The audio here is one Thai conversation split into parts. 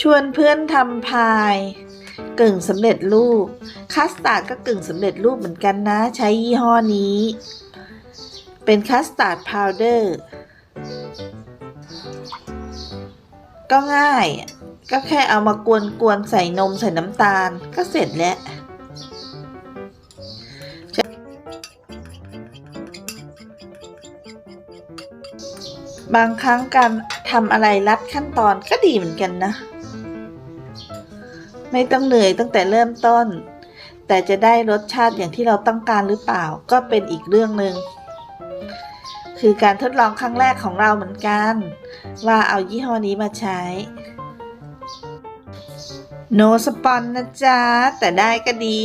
ชวนเพื่อนทำพายกึ่งสำเร็จรูป คัสตาร์ดก็กึ่งสำเร็จรูปเหมือนกันนะ ใช้ยี่ห้อนี้ เป็นคัสตาร์ดพาวเดอร์ก็ง่าย ก็แค่เอามากวนๆใส่นมใส่น้ำตาลก็เสร็จแล้ว บางครั้งการทำอะไรลัดขั้นตอนก็ดีเหมือนกันนะ ไม่ต้องเหนื่อยตั้งแต่เริ่มต้น แต่จะได้รสชาติอย่างที่เราต้องการหรือเปล่าก็เป็นอีกเรื่องหนึ่งคือการทดลองครั้งแรกของเราเหมือนกัน ว่าเอายี่ห้อนี้มาใช้ no สปอนนะจ๊ะ แต่ได้ก็ดี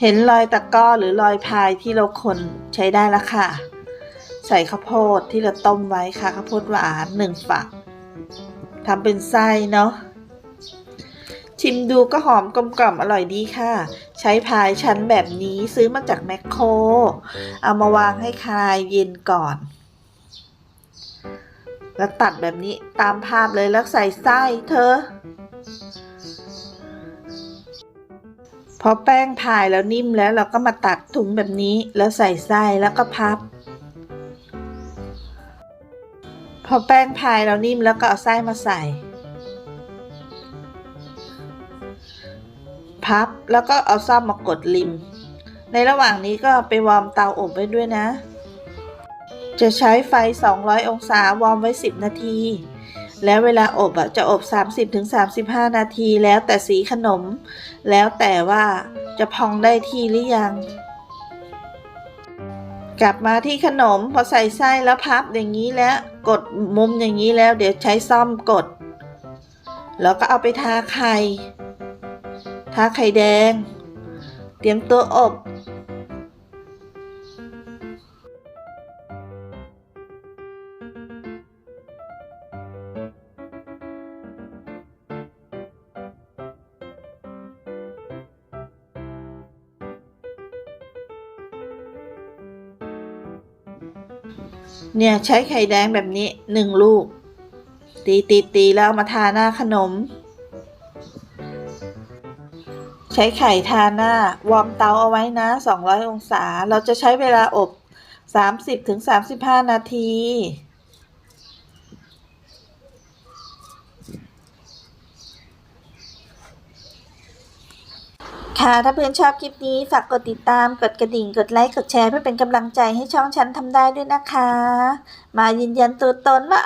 เห็นรอยตะก้อหรือรอยพายที่เราคนใช้ได้แล้วค่ะ ใส่ข้าวโพดที่เราต้มไว้ค่ะข้าวโพดหวานหนึ่งฝักทำเป็นไส้เนาะชิมดูก็หอมกลมกล่อมอร่อยดีค่ะ ใช้พายชั้นแบบนี้ซื้อมาจากแมคโคร เอามาวางให้คลายเย็นก่อน แล้วตัดแบบนี้ตามภาพเลยแล้วใส่ไส้เธอ พอแป้งพายแล้วนิ่มแล้วเราก็มาตัดถุงแบบนี้แล้วใส่ไส้แล้วก็พับ พอแป้งพายเรานิ่มแล้วก็เอาไส้มาใส่ พับแล้วก็เอาซ่อมมากดริม ในระหว่างนี้ก็ไปวอร์มเตาอบไว้ด้วยนะ จะใช้ไฟ 200 องศาวอร์มไว้ 10 นาที แล้วเวลาอบอะจะอบ 30-35 นาที แล้วแต่สีขนม แล้วแต่ว่าจะพองได้ที่หรือยัง กลับมาที่ขนมพอใส่ไส้แล้วพับอย่างนี้แล้วกดมุมอย่างนี้แล้วเดี๋ยวใช้ซ่อมกด แล้วก็เอาไปทาไข่ ทาไข่แดง เตรียมตัวอบ เนี่ยใช้ไข่แดงแบบนี้หนึ่งลูก ตีตีตีแล้วเอามาทาหน้าขนม ใช้ไข่ทาหน้าวอร์มเตาเอาไว้นะ 200 องศา เราจะใช้เวลาอบ 30-35 นาที ค่ะ ถ้าเพื่อนชอบคลิปนี้ฝากกดติดตาม กดกระดิ่ง กดไลค์ กดแชร์เพื่อเป็นกำลังใจให้ช่องฉันทำได้ด้วยนะคะ มายืนยันตัวตนว่า